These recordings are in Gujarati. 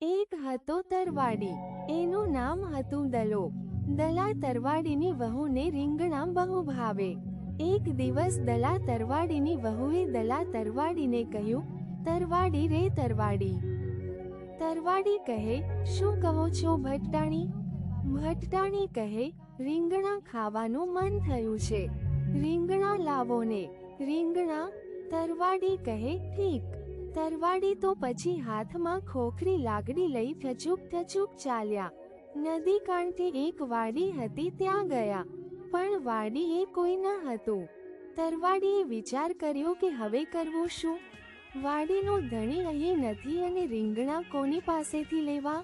એક હતો તરવાડી. એનું નામ હતું દલો. દલા તરવાડીની વહુને રીંગણા બહુ ભાવે. એક દિવસ દલા તરવાડીની વહુએ દલા તરવાડીને કહ્યું, તરવાડી રે તરવાડી. તરવાડી કહે, શું કહો છો ભટ્ટાણી? ભટ્ટાણી કહે, રીંગણા ખાવાનું મન થયું છે. રીંગણા લાવો ને. રીંગણા તરવાડી કહે, ઠીક. તરવાડી તો પછી હાથમાં ખોખરી લાગડી લઈ થચૂક ઠચુક ચાલ્યા. નદી કાંઠે એક વાડી હતી ત્યાં ગયા, પણ વાડી એ કોઈ ન હતું. તરવાડીએ વિચાર કર્યો કે હવે કરવું શું? વાડીનો ધણી અહીં નથી અને રીંગણા કોની પાસેથી લેવા?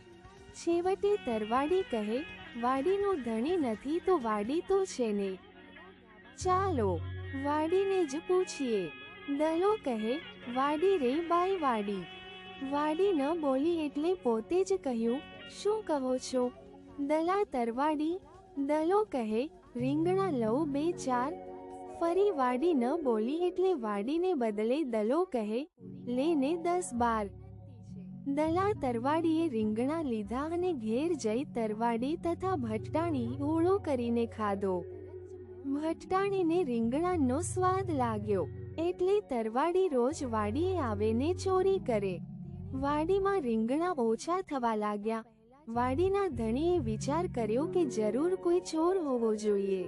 છેવટે તરવાડી કહે, વાડીનો ધણી નથી તો વાડી તો છે ને? ચાલો, વાડીને જ પૂછીએ. દલો કહે વાડી રે બાઈ વાડી. વાડી ન બોલી એટલે પોતે જ કહ્યું, શું કહો છો? દલા તરવાડી, દલો કહે, રીંગણા લઉં બે ચાર. ફરી વાડી ન બોલી એટલે વાડીને બદલે દલો કહે, લેને દસ બાર. દલા તરવાડીએ રીંગણા લીધા અને ઘેર જઈ તરવાડી તથા ભટ્ટાણી ઓળો કરીને ખાધો. ભટ્ટાણીને રીંગણાનો સ્વાદ લાગ્યો. એટલે તરવાડી રોજ વાડીએ આવે ને ચોરી કરે. વાડીમાં રીંગણા ઓછા થવા લાગ્યા. વાડીના ધણીએ વિચાર કર્યો કે જરૂર કોઈ ચોર હોવો જોઈએ.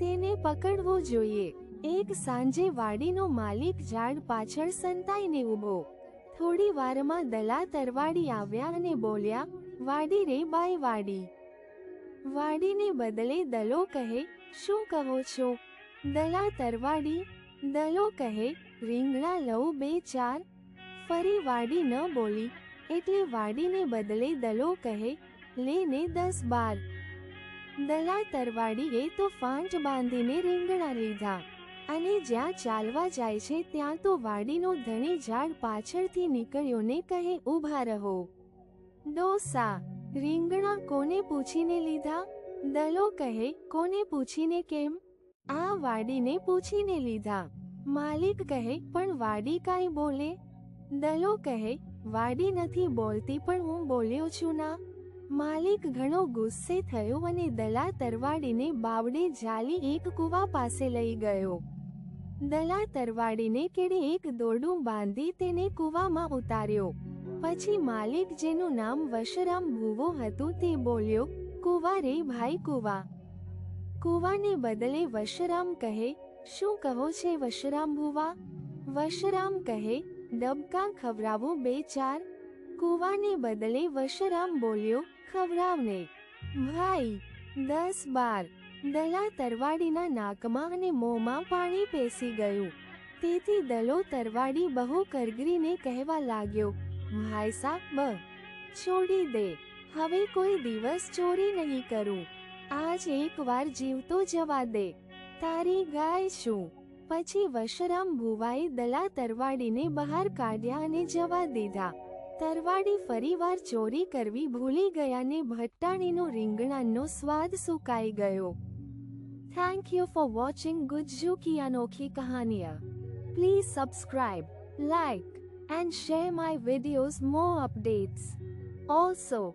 તેને પકડવો જોઈએ. એક સાંજે વાડીનો માલિક ઝાડ પાછળ સંતાઈને ઊભો. થોડી વારમાં દલા તરવાડી આવ્યા અને બોલ્યા, વાડી રે બાય વાડી. વાડીને બદલે દલો કહે, શું કહો છો? દલા તરવાડી દલો કહે, રીંગણા લઉં બે ચાર ફરી વાડી ન બોલી, એટલે વાડીને બદલે દલો કહે, લેને દસ બાર. દલા તરવાડીએ તો ફાંટ બાંધીને રીંગણા લીધા. અને જ્યાં ચાલવા જાય છે ત્યાં તો વાડીનો ધણી ઝાડ પાછળથી નીકળ્યો ને કહે, ઊભા રહો. ડોસા, રીંગણા કોને પૂછીને લીધા? દલો કહે, કોને પૂછીને કેમ? આ વાડીને પૂછીને લીધા, માલિક કહે, પણ વાડી કાંઈ બોલે? દલો કહે, વાડી નથી બોલતી, પણ હું બોલ્યો છું ના. માલિક ઘણો ગુસ્સે થયો અને દલા તરવાડીને બાવડે જાલી એક કૂવા પાસે લઈ ગયો. દલા તરવાડીને કેડે એક દોરડું બાંધી તેને કૂવામાં ઉતાર્યો. પછી માલિક જેનું નામ વશરામ ભૂવો હતું તે બોલ્યો, કુવા રે ભાઈ, કુવા. કુવાને બદલે વશરામ કહે, શું કહો છે વશરામ ભૂવા? વશરામ કહે ડબકા ખવરાવો બે ચાર કુવાને બદલે વશરામ બોલ્યો ખવરાવને ભાઈ, દસ બાર. દલા તરવાડીના નાકમાં અને મોંમાં પાણી પેસી ગયું. તેથી દલો તરવાડી બહુ કરગરીને કહેવા લાગ્યો ભાઈ સાબ છોડી દે. હવે કોઈ દિવસ ચોરી નહીં કરું. આજ એકવાર જીવતો જવા દે. તારી ગાય શું? પછી વશરામ ભુવાએ દલા તરવાડીને બહાર કાઢ્યા અને જવા દીધા. તરવાડી ફરીવાર ચોરી કરવી ભૂલી ગયા ને ભટ્ટાણીનો રીંગણાનો સ્વાદ સુકાઈ ગયો. Thank you for watching Gujju કી અનોખી કહાનિયા please subscribe like and share my videos more updates Also,